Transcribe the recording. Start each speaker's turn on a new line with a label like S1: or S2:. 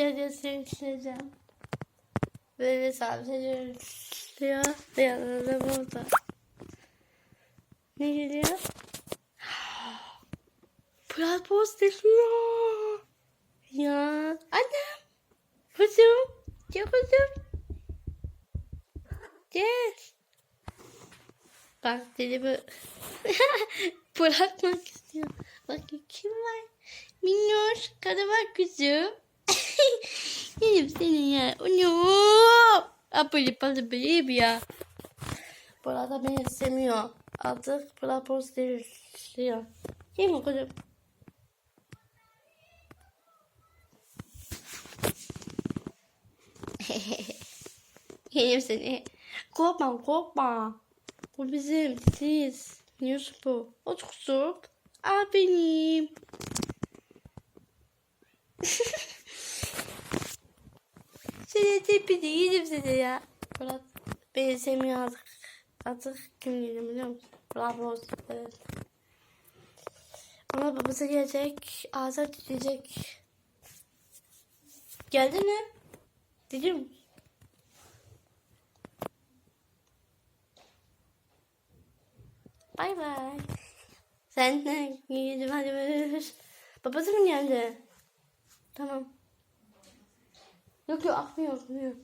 S1: gel seni sileceğim. Böyle sabitleniyor. Ve yanında burada. Ne geliyor? Post geliyor. Ya annem. Kuzum. Gel kuzum. Gel. Bak dilimi bırakmak istiyor. Bak kim var? Minnoş. Kana bak kuzum. Yedim seni ya. Onu. Apılı palı bir ya. Burada beni istemiyor. Artık Brapos değişiyor. Değil mi kuzum? Yedim seni. Korkma korkma. Bu bizim siz. Biliyorsun bu. O çok soğuk. Aa benim. Seni tepede yedim seni ya. Murat beni sevmiyor artık. Artık kim geliyor biliyor musun? Bravo. Evet. Ama babası gelecek. Ağzı titreyecek. Geldi mi? Dedim. Bay bay. Sen de gidelim hadi. Babası mı geldi? Tamam. Yok yok akmıyor akmıyor.